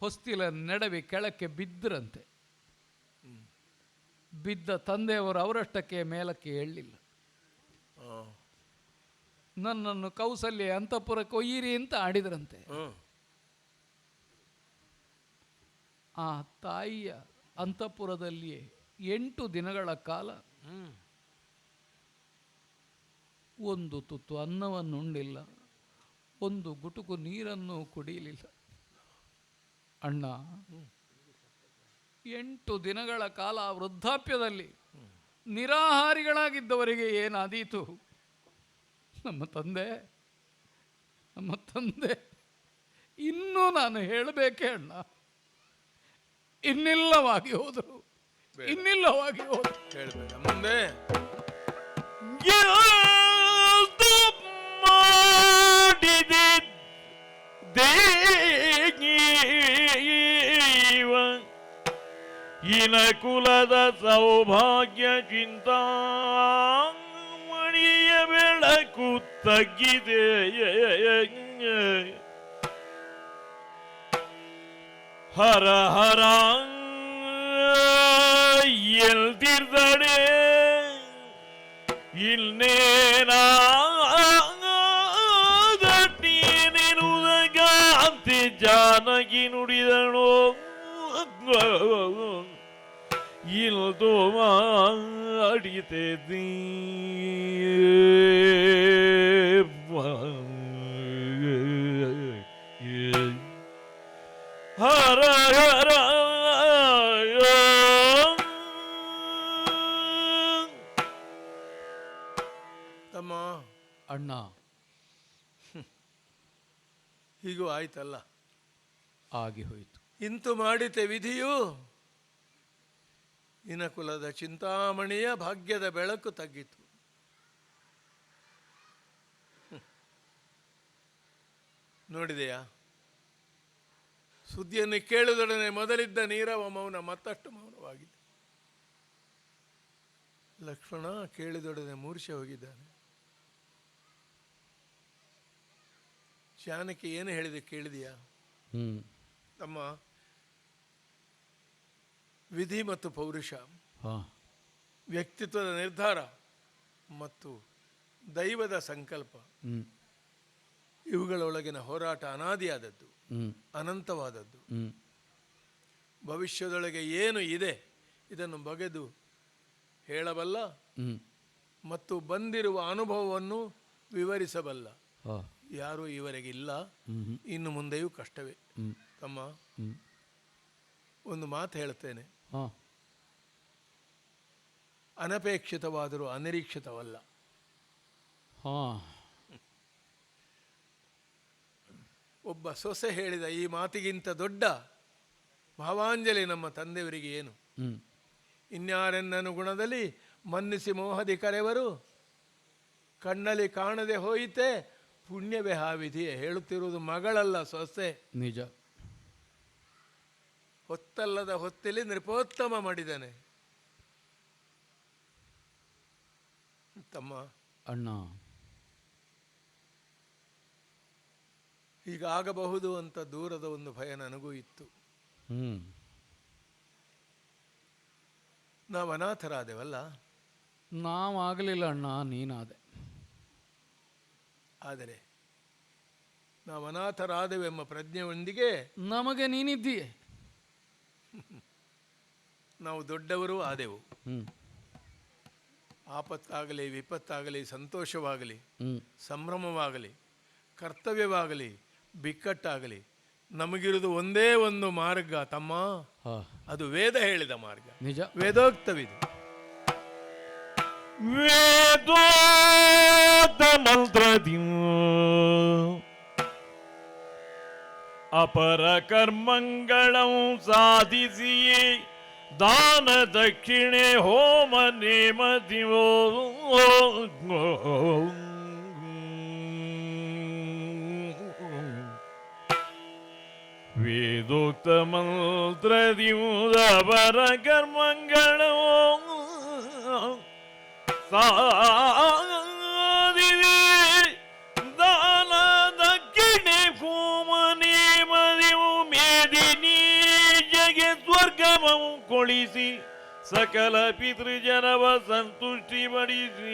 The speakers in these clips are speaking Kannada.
ಹೊಸ್ತಿಲ ನೆಡವಿ ಕೆಳಕ್ಕೆ ಬಿದ್ದರಂತೆ ಬಿದ್ದ ತಂದೆಯವರು ಅವರಷ್ಟಕ್ಕೆ ಮೇಲಕ್ಕೆ ಹೇಳಲಿಲ್ಲ ನನ್ನನ್ನು ಕೌಸಲ್ಯ ಅಂತಪುರ ಒಯ್ಯಿರಿ ಅಂತ ಆಡಿದ್ರಂತೆ. ಆ ತಾಯಿಯ ಅಂತಃಪುರದಲ್ಲಿಯೇ ಎಂಟು ದಿನಗಳ ಕಾಲ ಒಂದು ತುತ್ತು ಅನ್ನವನ್ನು ಉಂಡಿಲ್ಲ ಒಂದು ಗುಟುಕು ನೀರನ್ನು ಕುಡಿಯಲಿಲ್ಲ. ಅಣ್ಣ. ಎಂಟು ದಿನಗಳ ಕಾಲ ವೃದ್ಧಾಪ್ಯದಲ್ಲಿ ನಿರಾಹಾರಿಗಳಾಗಿದ್ದವರಿಗೆ ಏನಾದೀತು? ನಮ್ಮ ತಂದೆ ನಮ್ಮ ತಂದೆ ಇನ್ನೂ ನಾನು ಹೇಳಬೇಕೇ ಅಣ್ಣ? ಇನ್ನಿಲ್ಲವಾಗಿ ಹೋದರು. ಇನ್ನಿಲ್ಲವಾಗಿ ಹೋದರು. ಹೇಳಬೇಡ. ಮುಂದೆ. ಮಾಡಿದೆ ಇನ ಕುಲದ ಸೌಭಾಗ್ಯ ಚಿಂತಾಮಣಿಯ ಬೆಳಕು ತಗ್ಗಿದೆ. ಹರ ಹರ ಎಲ್ದಿರ್ದಡೆ ಗಾಂತಿ ಜಾನಕಿ ನುಡಿದಳು ಮಾಡಿತೆ ಹರ ಹರ ತಮ್ಮ. ಅಣ್ಣ. ಹೀಗೂ ಆಯ್ತಲ್ಲ. ಆಗಿ ಹೋಯಿತು. ಇಂತು ಮಾಡಿತೆ ವಿಧಿಯು ಇನಕುಲದ ಚಿಂತಾಮಣಿಯ ಭಾಗ್ಯದ ಬೆಳಕು ತಗ್ಗಿತು. ನೋಡಿದೆಯಾ? ಸುದ್ದಿಯನ್ನು ಕೇಳಿದೊಡನೆ ಮೊದಲಿದ್ದ ನೀರವ ಮೌನ ಮತ್ತಷ್ಟು ಮೌನವಾಗಿದೆ. ಲಕ್ಷ್ಮಣ ಕೇಳಿದೊಡನೆ ಮೂರ್ಛೆ ಹೋಗಿದ್ದಾನೆ. ಶಾನಕಿ ಏನು ಹೇಳಿದೆ ಕೇಳಿದೆಯಾ? ಹ್ಮ್. ತಮ್ಮ ವಿಧಿ ಮತ್ತು ಪೌರುಷ ವ್ಯಕ್ತಿತ್ವದ ನಿರ್ಧಾರ ಮತ್ತು ದೈವದ ಸಂಕಲ್ಪ. ಇವುಗಳೊಳಗಿನ ಹೋರಾಟ ಅನಾದಿಯಾದದ್ದು ಅನಂತವಾದದ್ದು. ಭವಿಷ್ಯದೊಳಗೆ ಏನು ಇದೆ ಇದನ್ನು ಬಗೆದು ಹೇಳಬಲ್ಲ ಮತ್ತು ಬಂದಿರುವ ಅನುಭವವನ್ನು ವಿವರಿಸಬಲ್ಲ. ಯಾರು ಇವರೆಗಿಲ್ಲ. ಇನ್ನು ಮುಂದೆಯೂ ಕಷ್ಟವೇ. ತಮ್ಮ ಒಂದು ಮಾತು ಹೇಳ್ತೇನೆ. ಅನಪೇಕ್ಷಿತವಾದರೂ ಅನಿರೀಕ್ಷಿತವಲ್ಲ. ಹಾ. ಒಬ್ಬ ಸೊಸೆ ಹೇಳಿದ ಈ ಮಾತಿಗಿಂತ ದೊಡ್ಡ ಭಾವಾಂಜಲಿ ನಮ್ಮ ತಂದೆಯವರಿಗೆ ಏನು? ಇನ್ಯಾರೆನ್ನನುಗುಣದಲ್ಲಿ ಇನ್ಯಾರೆನ್ನನು ಗುಣದಲ್ಲಿ ಮನ್ನಿಸಿ ಮೋಹದಿ ಕರೆವರು ಕಣ್ಣಲ್ಲಿ ಕಾಣದೆ ಹೋಯಿತೆ ಪುಣ್ಯವೇ ಹಾವಿದೆಯೇ ಹೇಳುತ್ತಿರುವುದು ಮಗಳಲ್ಲ ಸೊಸೆ. ನಿಜ. ಹೊತ್ತಲ್ಲದ ಹೊತ್ತಲ್ಲಿ ನೃಪೋತ್ತಮ ಮಾಡಿದ್ದಾನೆ. ತಮ್ಮ ಅಣ್ಣ. ಹೀಗಾಗಬಹುದು ಅಂತ ದೂರದ ಒಂದು ಭಯ ನನಗೂ ಇತ್ತು. ಹ್ಮ್. ನಾವು ಅನಾಥರಾದೆವಲ್ಲ? ನಾವಾಗಲಿಲ್ಲ ಅಣ್ಣ ನೀನಾದೆ. ಆದರೆ ನಾವು ಅನಾಥರಾದೆವೆಂಬ ಪ್ರಜ್ಞೆಯೊಂದಿಗೆ ನಮಗೆ ನೀನಿದ್ದೀಯೆ. ನಾವು ದೊಡ್ಡವರು ಆದೆವು. ಆಪತ್ತಾಗಲಿ ವಿಪತ್ತಾಗಲಿ ಸಂತೋಷವಾಗಲಿ ಹ್ಮ್. ಸಂಭ್ರಮವಾಗಲಿ ಕರ್ತವ್ಯವಾಗಲಿ ಬಿಕ್ಕಟ್ಟಾಗಲಿ ನಮಗಿರುವುದು ಒಂದೇ ಒಂದು ಮಾರ್ಗ ತಮ್ಮ. ಅದು ವೇದ ಹೇಳಿದ ಮಾರ್ಗ. ನಿಜ. ವೇದೋಕ್ತವಿದು. ವೇದೋಕ್ತ ಮಂತ್ರ ಅಪರ ಕರ್ಮಂಗಳಂ ಸಾಧಿಸಿಯೇ ದಾನ ದಕ್ಷಿಣೆ ಹೋಮ ನೇಮದಿವೋ ವೇದೋಕ್ತ ವೇದೋಕ್ತ ಮಂತ್ರದಿಯುದವರ ಕರ್ಮಂಗಳೋ ಸಾಧಿವೆ ಮೂಳಿಸಿ ಸಕಲ ಪಿತೃಜನವ ಸಂತುಷ್ಟಿ ಪಡಿಸಿ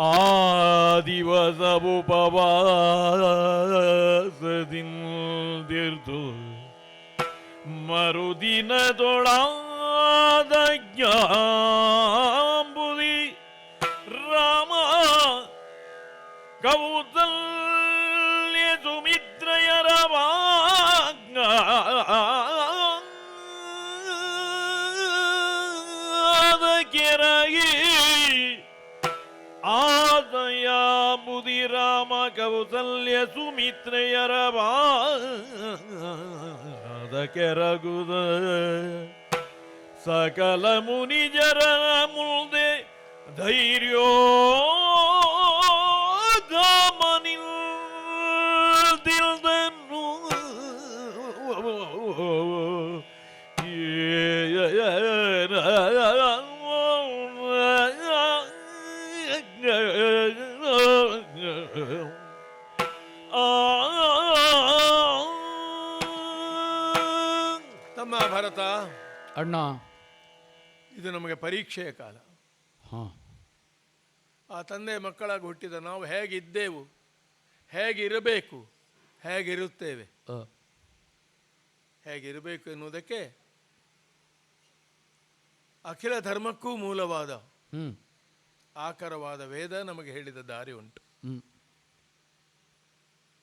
ಆ ದಿವಸವುಪವಾಸದಿಂದಿರ್ತು ಮರುದಿನದೊಳಾದ ಜ್ಞಾಂಬುದಿ ರಾಮ ಕೌಸಲ್ಯ ಮುದಿ ರಾಮ ಕೌಸಲ್ಯ ಸುಮಿತ್ರೆಯರ ಬಾದ ಕೆರಗುದ. ಸಕಲ ಮುನಿಜರ ಮುಂದೆ ಧೈರ್ಯೋ ಪರೀಕ್ಷೆಯ ಕಾಲ. ಆ ತಂದೆ ಮಕ್ಕಳಾಗಿ ಹುಟ್ಟಿದ ನಾವು ಹೇಗಿದ್ದೇವು ಹೇಗಿರಬೇಕು ಹೇಗಿರುತ್ತೇವೆ. ಹೇಗಿರಬೇಕು ಎನ್ನುವುದಕ್ಕೆ ಅಖಿಲ ಧರ್ಮಕ್ಕೂ ಮೂಲವಾದ ಆಕರವಾದ ವೇದ ನಮಗೆ ಹೇಳಿದ ದಾರಿ ಉಂಟು.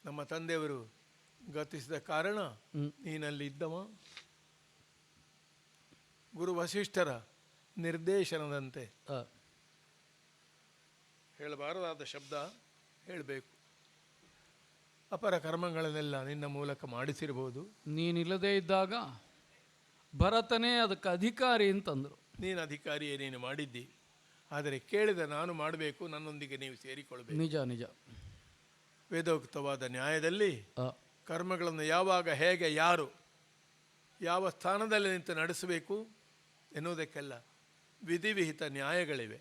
ನಮ್ಮ ತಂದೆಯವರು ಗತಿಸಿದ ಕಾರಣ ನೀನಲ್ಲಿ ಇದ್ದವ ಗುರು ವಸಿಷ್ಠರ ನಿರ್ದೇಶನದಂತೆ. ಹೇಳಬಾರದಾದ ಶಬ್ದ ಹೇಳಬೇಕು. ಅಪರ ಕರ್ಮಗಳನ್ನೆಲ್ಲ ನಿನ್ನ ಮೂಲಕ ಮಾಡಿಸಿರ್ಬೋದು ನೀನಿಲ್ಲದೇ ಇದ್ದಾಗ ಭರತನೇ ಅದಕ್ಕೆ ಅಧಿಕಾರಿ ಅಂತಂದರು. ನೀನು ಅಧಿಕಾರಿಯೇ ನೀನು ಮಾಡಿದ್ದಿ. ಆದರೆ ಕೇಳಿದ ನಾನು ಮಾಡಬೇಕು ನನ್ನೊಂದಿಗೆ ನೀವು ಸೇರಿಕೊಳ್ಬೇಕು ನಿಜ ನಿಜ. ವೇದೋಕ್ತವಾದ ನ್ಯಾಯದಲ್ಲಿ ಕರ್ಮಗಳನ್ನು ಯಾವಾಗ ಹೇಗೆ ಯಾರು ಯಾವ ಸ್ಥಾನದಲ್ಲಿ ನಿಂತು ನಡೆಸಬೇಕು ಎನ್ನುವುದಕ್ಕೆಲ್ಲ ವಿಧಿವಿಹಿತ ನ್ಯಾಯಗಳಿವೆ.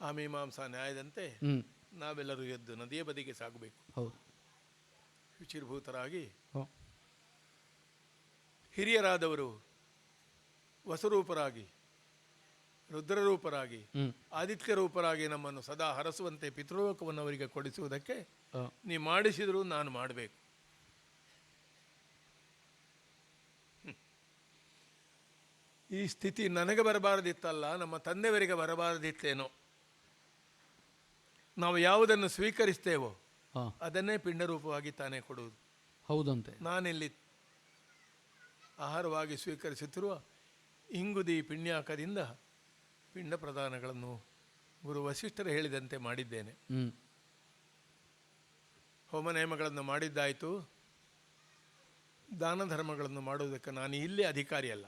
ಆ. ಮೀಮಾಂಸಾ ನ್ಯಾಯದಂತೆ ನಾವೆಲ್ಲರೂ ಎದ್ದು ನದಿಯ ಬದಿಗೆ ಸಾಗಬೇಕು. ಶುಚಿರ್ಭೂತರಾಗಿ ಹಿರಿಯರಾದವರು ವಸುರೂಪರಾಗಿ ರುದ್ರರೂಪರಾಗಿ ಆದಿತ್ಯ ರೂಪರಾಗಿ ನಮ್ಮನ್ನು ಸದಾ ಹರಸುವಂತೆ ಪಿತೃಲೋಕವನ್ನು ಅವರಿಗೆ ಕೊಡಿಸುವುದಕ್ಕೆ ನೀ ಮಾಡಿಸಿದರೂ ನಾನು ಮಾಡಬೇಕು. ಈ ಸ್ಥಿತಿ ನನಗೆ ಬರಬಾರದಿತ್ತಲ್ಲ ನಮ್ಮ ತಂದೆಯವರಿಗೆ ಬರಬಾರದಿತ್ತೇನೋ. ನಾವು ಯಾವುದನ್ನು ಸ್ವೀಕರಿಸ್ತೇವೋ ಅದನ್ನೇ ಪಿಂಡರೂಪವಾಗಿ ತಾನೇ ಕೊಡುವುದು. ಹೌದಂತೆ. ನಾನಿಲ್ಲಿ ಆಹಾರವಾಗಿ ಸ್ವೀಕರಿಸುತ್ತಿರುವ ಇಂಗುದಿ ಪಿಣ್ಯಾಕದಿಂದ ಪಿಂಡ ಪ್ರದಾನಗಳನ್ನು ಗುರು ವಸಿಷ್ಠರು ಹೇಳಿದಂತೆ ಮಾಡಿದ್ದೇನೆ. ಹೋಮ. ನೇಮಗಳನ್ನು ಮಾಡಿದ್ದಾಯಿತು ದಾನ ಧರ್ಮಗಳನ್ನು ಮಾಡುವುದಕ್ಕೆ ನಾನು ಇಲ್ಲಿ ಅಧಿಕಾರಿಯಲ್ಲ.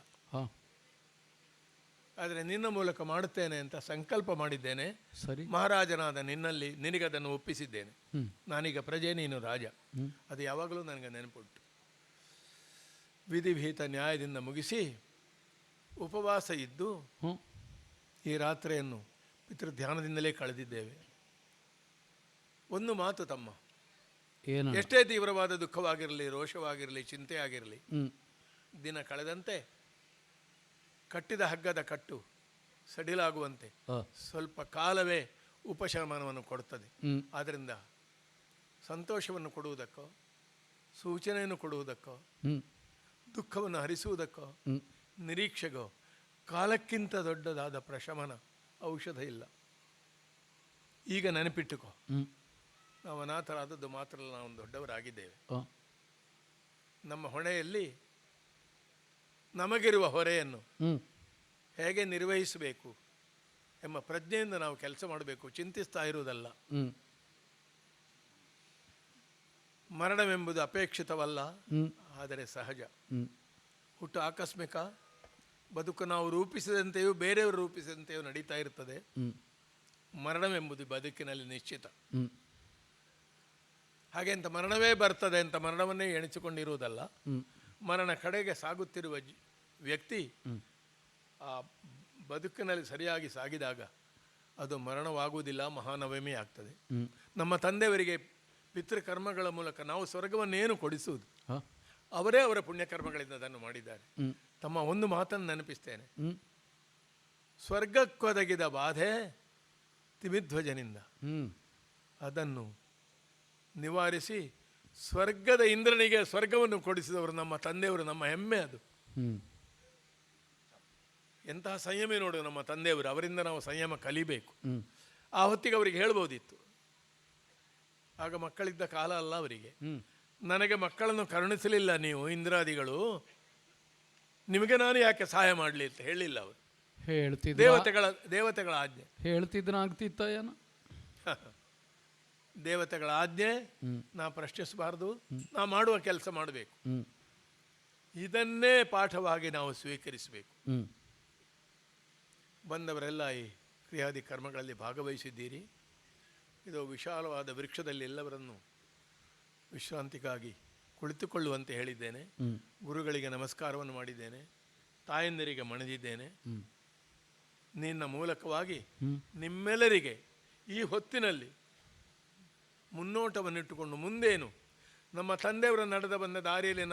ಆದರೆ ನಿನ್ನ ಮೂಲಕ ಮಾಡುತ್ತೇನೆ ಅಂತ ಸಂಕಲ್ಪ ಮಾಡಿದ್ದೇನೆ. ಸರಿ. ಮಹಾರಾಜನಾದ ನಿನ್ನಲ್ಲಿ ನಿನಗದನ್ನು ಒಪ್ಪಿಸಿದ್ದೇನೆ. ನಾನೀಗ ಪ್ರಜೆ ನೀನು ರಾಜ. ಅದು ಯಾವಾಗಲೂ ನನಗೆ ನೆನಪುಂಟು. ವಿಧಿಭೀತ ನ್ಯಾಯದಿಂದ ಮುಗಿಸಿ ಉಪವಾಸ ಇದ್ದು ಈ ರಾತ್ರಿಯನ್ನು ಪಿತೃಧ್ಯಾನದಿಂದಲೇ ಕಳೆದಿದ್ದೇವೆ. ಒಂದು ಮಾತು ತಮ್ಮ. ಎಷ್ಟೇ ತೀವ್ರವಾದ ದುಃಖವಾಗಿರಲಿ ರೋಷವಾಗಿರಲಿ ಚಿಂತೆ ಆಗಿರಲಿ ದಿನ ಕಳೆದಂತೆ ಕಟ್ಟಿದ ಹಗ್ಗದ ಕಟ್ಟು ಸಡಿಲಾಗುವಂತೆ ಸ್ವಲ್ಪ ಕಾಲವೇ ಉಪಶಮನವನ್ನು ಕೊಡುತ್ತದೆ ಆದ್ದರಿಂದ ಸಂತೋಷವನ್ನು ಕೊಡುವುದಕ್ಕೋ ಸೂಚನೆಯನ್ನು ಕೊಡುವುದಕ್ಕೋ ದುಃಖವನ್ನು ಹರಿಸುವುದಕ್ಕೋ ನಿರೀಕ್ಷೆಗೋ ಕಾಲಕ್ಕಿಂತ ದೊಡ್ಡದಾದ ಪ್ರಶಮನ ಔಷಧ ಇಲ್ಲ. ಈಗ ನೆನಪಿಟ್ಟುಕೋ. ನಾವು ಅನಾಥರಾದದ್ದು ಮಾತ್ರ ನಾವು ದೊಡ್ಡವರಾಗಿದ್ದೇವೆ. ನಮ್ಮ ಹೊಣೆಯಲ್ಲಿ ನಮಗಿರುವ ಹೊರೆಯನ್ನು ಹೇಗೆ ನಿರ್ವಹಿಸಬೇಕು ಎಂಬ ಪ್ರಜ್ಞೆಯಿಂದ ನಾವು ಕೆಲಸ ಮಾಡಬೇಕು ಚಿಂತಿಸ್ತಾ ಇರುವುದಲ್ಲ. ಮರಣವೆಂಬುದು ಅಪೇಕ್ಷಿತವಲ್ಲ ಆದರೆ ಸಹಜ. ಹುಟ್ಟು ಆಕಸ್ಮಿಕ ಬದುಕು ನಾವು ರೂಪಿಸಿದಂತೆಯೂ ಬೇರೆಯವರು ರೂಪಿಸಿದಂತೆಯೂ ನಡೀತಾ ಇರ್ತದೆ. ಮರಣವೆಂಬುದು ಬದುಕಿನಲ್ಲಿ ನಿಶ್ಚಿತ. ಹಾಗೆ ಅಂತ ಮರಣವೇ ಬರ್ತದೆ ಅಂತ ಮರಣವನ್ನೇ ಎಣಿಸಿಕೊಂಡಿರುವುದಲ್ಲ ಮರಣ ಕಡೆಗೆ ಸಾಗುತ್ತಿರುವ ವ್ಯಕ್ತಿ ಆ ಬದುಕಿನಲ್ಲಿ ಸರಿಯಾಗಿ ಸಾಗಿದಾಗ ಅದು ಮರಣವಾಗುವುದಿಲ್ಲ ಮಹಾನವಮಿ ಆಗ್ತದೆ. ನಮ್ಮ ತಂದೆಯವರಿಗೆ ಪಿತೃಕರ್ಮಗಳ ಮೂಲಕ ನಾವು ಸ್ವರ್ಗವನ್ನೇನು ಕೊಡಿಸುವುದು? ಅವರೇ ಅವರ ಪುಣ್ಯಕರ್ಮಗಳಿಂದ ಅದನ್ನು ಮಾಡಿದ್ದಾರೆ. ತಮ್ಮ ಒಂದು ಮಾತನ್ನು ನೆನಪಿಸ್ತೇನೆ. ಸ್ವರ್ಗಕ್ಕೊದಗಿದ ಬಾಧೆ ತಿಮಿಧ್ವಜನಿಂದ ಅದನ್ನು ನಿವಾರಿಸಿ ಸ್ವರ್ಗದ ಇಂದ್ರನಿಗೆ ಸ್ವರ್ಗವನ್ನು ಕೊಡಿಸಿದವರು ನಮ್ಮ ತಂದೆಯವರು ನಮ್ಮ ಹೆಮ್ಮೆ ಅದು. ಎಂತಹ ಸಂಯಮಿ ನೋಡು ನಮ್ಮ ತಂದೆಯವರು ಅವರಿಂದ ನಾವು ಸಂಯಮ ಕಲಿಬೇಕು. ಆ ಹೊತ್ತಿಗೆ ಅವರಿಗೆ ಹೇಳ್ಬೋದಿತ್ತು. ಆಗ ಮಕ್ಕಳಿದ್ದ ಕಾಲ ಅಲ್ಲ ಅವರಿಗೆ. ನನಗೆ ಮಕ್ಕಳನ್ನು ಕರುಣಿಸಲಿಲ್ಲ ನೀವು ಇಂದ್ರಾದಿಗಳು. ನಿಮಗೆ ನಾನು ಯಾಕೆ ಸಹಾಯ ಮಾಡಲಿ ಅಂತ ಹೇಳಿಲ್ಲ ಅವರು. ಹೇಳ್ತಿದ್ದ ದೇವತೆಗಳ ದೇವತೆಗಳ ಆಜ್ಞೆ. ಹೇಳ್ತಿದ್ರು ಆಗ್ತಿತ್ತ ಏನೋ ದೇವತೆಗಳ ಆಜ್ಞೆ. ನಾ ಪ್ರಶ್ನಿಸಬಾರ್ದು ನಾ ಮಾಡುವ ಕೆಲಸ ಮಾಡಬೇಕು. ಇದನ್ನೇ ಪಾಠವಾಗಿ ನಾವು ಸ್ವೀಕರಿಸಬೇಕು. ಬಂದವರೆಲ್ಲ ಈ ಕ್ರಿಯಾದಿ ಕರ್ಮಗಳಲ್ಲಿ ಭಾಗವಹಿಸಿದ್ದೀರಿ. ಇದು ವಿಶಾಲವಾದ ವೃಕ್ಷದಲ್ಲಿ ಎಲ್ಲವರನ್ನು ವಿಶ್ರಾಂತಿಗಾಗಿ ಕುಳಿತುಕೊಳ್ಳುವಂತೆ ಹೇಳಿದ್ದೇನೆ. ಗುರುಗಳಿಗೆ ನಮಸ್ಕಾರವನ್ನು ಮಾಡಿದ್ದೇನೆ. ತಾಯಂದಿರಿಗೆ ಮಣಿದಿದ್ದೇನೆ. ನಿನ್ನ ಮೂಲಕವಾಗಿ ನಿಮ್ಮೆಲ್ಲರಿಗೆ ಈ ಹೊತ್ತಿನಲ್ಲಿ ಮುನ್ನೋಟವನ್ನಿಟ್ಟುಕೊಂಡು ಮುಂದೇನು ನಮ್ಮ ತಂದೆಯವರ ನಡೆದ ಬಂದ ದಾರಿಯಲ್ಲಿ ನ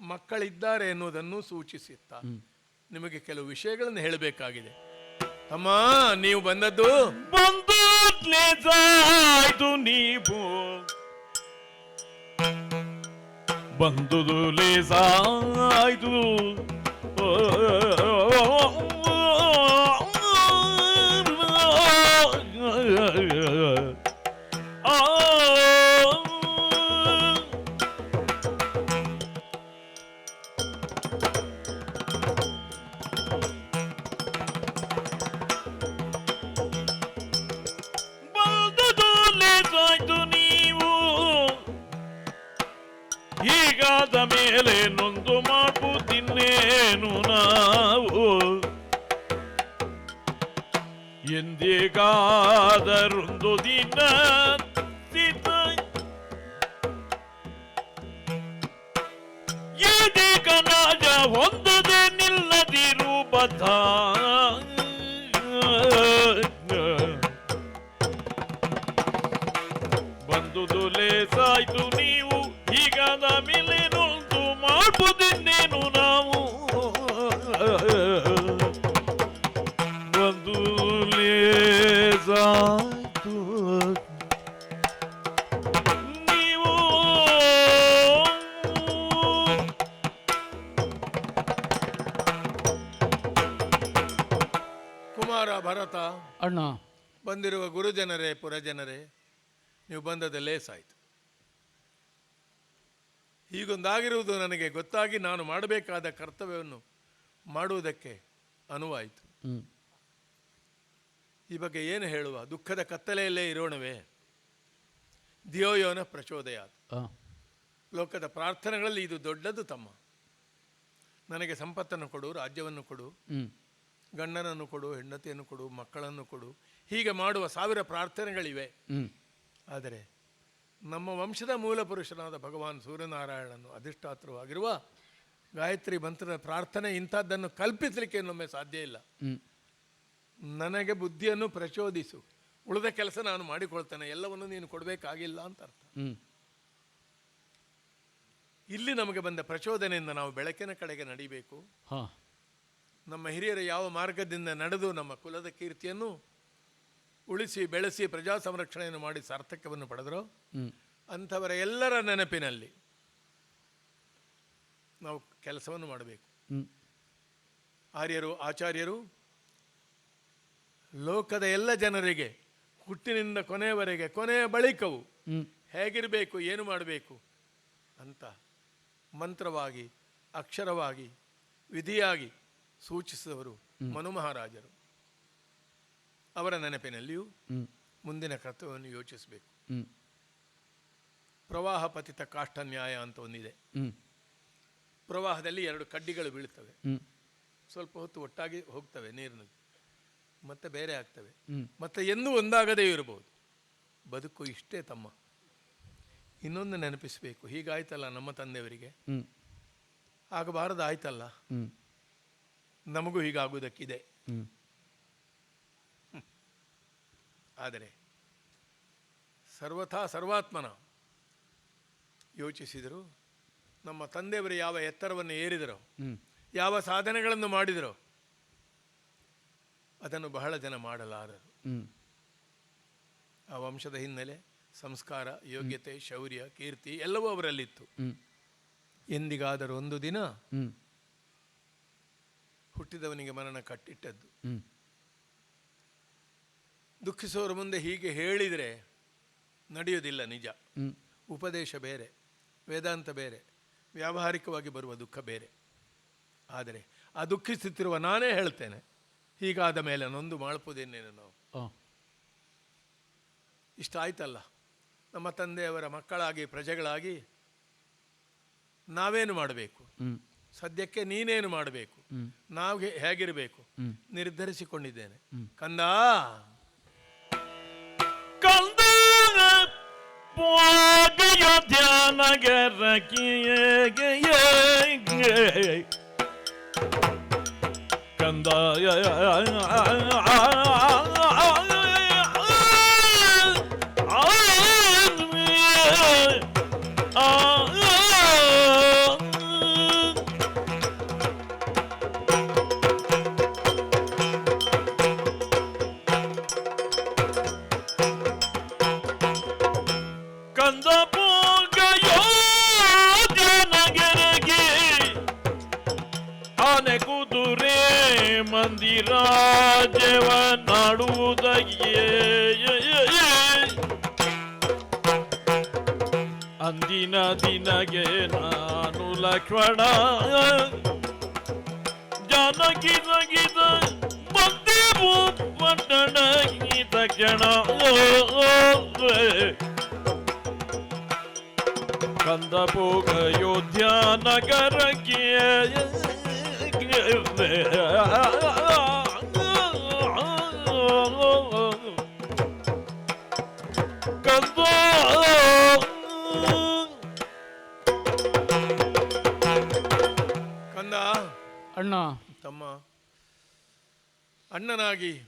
ಮಕ್ಕಳಿದ್ದಾರೆ ಎನ್ನುವುದನ್ನು ಸೂಚಿಸುತ್ತಾ ನಿಮಗೆ ಕೆಲವು ವಿಷಯಗಳನ್ನು ಹೇಳಬೇಕಾಗಿದೆ. ತಮ್ಮ ನೀವು ಬಂದದ್ದು? ಬಂದು ಲೇಸಾಯ್ತು ನೀವು. ಬಂದುದು ಲೇಸಾಯ್ತು ಆ ಹೀಗಾದ ಮೇಲೆ ನೊಂದು ಮಾಡುತ್ತಿನ್ನೇನು ನಾವು? ಎಂದಿಗಾದರೊಂದು ದಿನ ಸಿದ್ಧ ಇದೀಗ ನಾಜ ಹೊಂದದೆ ನಿಲ್ಲದಿರು ಬದ್ಧ ಹೀಗೊಂದಾಗಿರುವುದು ನನಗೆ ಗೊತ್ತಾಗಿ ನಾನು ಮಾಡಬೇಕಾದ ಕರ್ತವ್ಯವನ್ನು ಮಾಡುವುದಕ್ಕೆ ಅನುವಾಯಿತು. ಈ ಬಗ್ಗೆ ಏನು ಹೇಳುವ? ದುಃಖದ ಕತ್ತಲೆಯಲ್ಲೇ ಇರೋಣವೇ. ದಿಯೋಯೋನ ಪ್ರಚೋದಯ ಲೋಕದ ಪ್ರಾರ್ಥನೆಗಳಲ್ಲಿ ಇದು ದೊಡ್ಡದು ತಮ್ಮ. ನನಗೆ ಸಂಪತ್ತನ್ನು ಕೊಡು ರಾಜ್ಯವನ್ನು ಕೊಡು ಗಂಡನನ್ನು ಕೊಡು ಹೆಂಡತಿಯನ್ನು ಕೊಡು ಮಕ್ಕಳನ್ನು ಕೊಡು. ಹೀಗೆ ಮಾಡುವ ಸಾವಿರ ಪ್ರಾರ್ಥನೆಗಳಿವೆ. ಆದರೆ ನಮ್ಮ ವಂಶದ ಮೂಲ ಪುರುಷನಾದ ಭಗವಾನ್ ಸೂರ್ಯನಾರಾಯಣನು ಅಧಿಷ್ಠಾತೃವಾಗಿರುವ ಗಾಯತ್ರಿ ಮಂತ್ರದ ಪ್ರಾರ್ಥನೆ ಇಂಥದ್ದನ್ನು ಕಲ್ಪಿಸಲಿಕ್ಕೆ ಇನ್ನೊಮ್ಮೆ ಸಾಧ್ಯ ಇಲ್ಲ. ನನಗೆ ಬುದ್ಧಿಯನ್ನು ಪ್ರಚೋದಿಸು. ಉಳಿದ ಕೆಲಸ ನಾನು ಮಾಡಿಕೊಳ್ತೇನೆ. ಎಲ್ಲವನ್ನು ನೀನು ಕೊಡಬೇಕಾಗಿಲ್ಲ ಅಂತ ಅರ್ಥ. ಇಲ್ಲಿ ನಮಗೆ ಬಂದ ಪ್ರಚೋದನೆಯಿಂದ ನಾವು ಬೆಳಕಿನ ಕಡೆಗೆ ನಡಿಬೇಕು. ನಮ್ಮ ಹಿರಿಯರು ಯಾವ ಮಾರ್ಗದಿಂದ ನಡೆದು ನಮ್ಮ ಕುಲದ ಕೀರ್ತಿಯನ್ನು ಉಳಿಸಿ ಬೆಳೆಸಿ ಪ್ರಜಾ ಸಂರಕ್ಷಣೆಯನ್ನು ಮಾಡಿ ಸಾರ್ಥಕ್ಯವನ್ನು ಪಡೆದರು. ಅಂಥವರ ಎಲ್ಲರ ನೆನಪಿನಲ್ಲಿ ನಾವು ಕೆಲಸವನ್ನು ಮಾಡಬೇಕು. ಆರ್ಯರು ಆಚಾರ್ಯರು ಲೋಕದ ಎಲ್ಲ ಜನರಿಗೆ ಹುಟ್ಟಿನಿಂದ ಕೊನೆಯವರೆಗೆ ಕೊನೆಯ ಬಳಿಕವು ಹೇಗಿರಬೇಕು ಏನು ಮಾಡಬೇಕು ಅಂತ ಮಂತ್ರವಾಗಿ ಅಕ್ಷರವಾಗಿ ವಿಧಿಯಾಗಿ ಸೂಚಿಸಿದವರು ಮನು ಮಹಾರಾಜರು. ಅವರ ನೆನಪಿನಲ್ಲಿಯೂ ಮುಂದಿನ ಕರ್ತವ್ಯವನ್ನು ಯೋಚಿಸಬೇಕು. ಪ್ರವಾಹ ಪತಿತ ಕಾಷ್ಟ ನ್ಯಾಯ ಅಂತ ಒಂದಿದೆ. ಪ್ರವಾಹದಲ್ಲಿ ಎರಡು ಕಡ್ಡಿಗಳು ಬೀಳ್ತವೆ ಸ್ವಲ್ಪ ಹೊತ್ತು ಒಟ್ಟಾಗಿ ಹೋಗ್ತವೆ ನೀರಿನಲ್ಲಿ. ಮತ್ತೆ ಬೇರೆ ಆಗ್ತವೆ. ಮತ್ತೆ ಎಂದೂ ಒಂದಾಗದೇ ಇರಬಹುದು. ಬದುಕು ಇಷ್ಟೇ ತಮ್ಮ. ಇನ್ನೊಂದು ನೆನಪಿಸಬೇಕು. ಹೀಗಾಯ್ತಲ್ಲ ನಮ್ಮ ತಂದೆಯವರಿಗೆ? ಆಗಬಾರದು ಆಯ್ತಲ್ಲ ನಮಗೂ ಹೀಗಾಗುವುದಕ್ಕಿದೆ. ಆದರೆ ಸರ್ವಥಾ ಸರ್ವಾತ್ಮನ ಯೋಚಿಸಿದರು. ನಮ್ಮ ತಂದೆಯವರು ಯಾವ ಎತ್ತರವನ್ನು ಏರಿದರೋ ಯಾವ ಸಾಧನೆಗಳನ್ನು ಮಾಡಿದರೋ ಅದನ್ನು ಬಹಳ ಜನ ಮಾಡಲಾರರು. ಆ ವಂಶದ ಹಿನ್ನೆಲೆ ಸಂಸ್ಕಾರ ಯೋಗ್ಯತೆ ಶೌರ್ಯ ಕೀರ್ತಿ ಎಲ್ಲವೂ ಅವರಲ್ಲಿತ್ತು. ಎಂದಿಗಾದರೂ ಒಂದು ದಿನ ಹುಟ್ಟಿದವನಿಗೆ ಮರಣ ಕಟ್ಟಿಟ್ಟದ್ದು. ದುಃಖಿಸೋರ ಮುಂದೆ ಹೀಗೆ ಹೇಳಿದರೆ ನಡೆಯೋದಿಲ್ಲ ನಿಜ. ಉಪದೇಶ ಬೇರೆ ವೇದಾಂತ ಬೇರೆ ವ್ಯಾವಹಾರಿಕವಾಗಿ ಬರುವ ದುಃಖ ಬೇರೆ. ಆದರೆ ಆ ದುಃಖಿಸುತ್ತಿರುವ ನಾನೇ ಹೇಳ್ತೇನೆ. ಹೀಗಾದ ಮೇಲೆ ನೊಂದು ಮಾಡ್ಬೋದೇನೇನು ನಾವು. ಇಷ್ಟ ಆಯ್ತಲ್ಲ? ನಮ್ಮ ತಂದೆಯವರ ಮಕ್ಕಳಾಗಿ ಪ್ರಜೆಗಳಾಗಿ ನಾವೇನು ಮಾಡಬೇಕು? ಸದ್ಯಕ್ಕೆ ನೀನೇನು ಮಾಡಬೇಕು? ನಾವು ಹೇಗಿರಬೇಕು? ನಿರ್ಧರಿಸಿಕೊಂಡಿದ್ದೇನೆ. ಕಂದ! പോകയോ ധ്യാനകരക്കിയ കന്തായ ಗೀತ ಕ್ಷಣ ಕಂದ ಪೋಗ ಯೋಧ್ಯ ನಗರಕ್ಕೆ ಕಂದ ಕಂದ ಅಣ್ಣ ತಮ್ಮ ಅಣ್ಣನಾಗಿ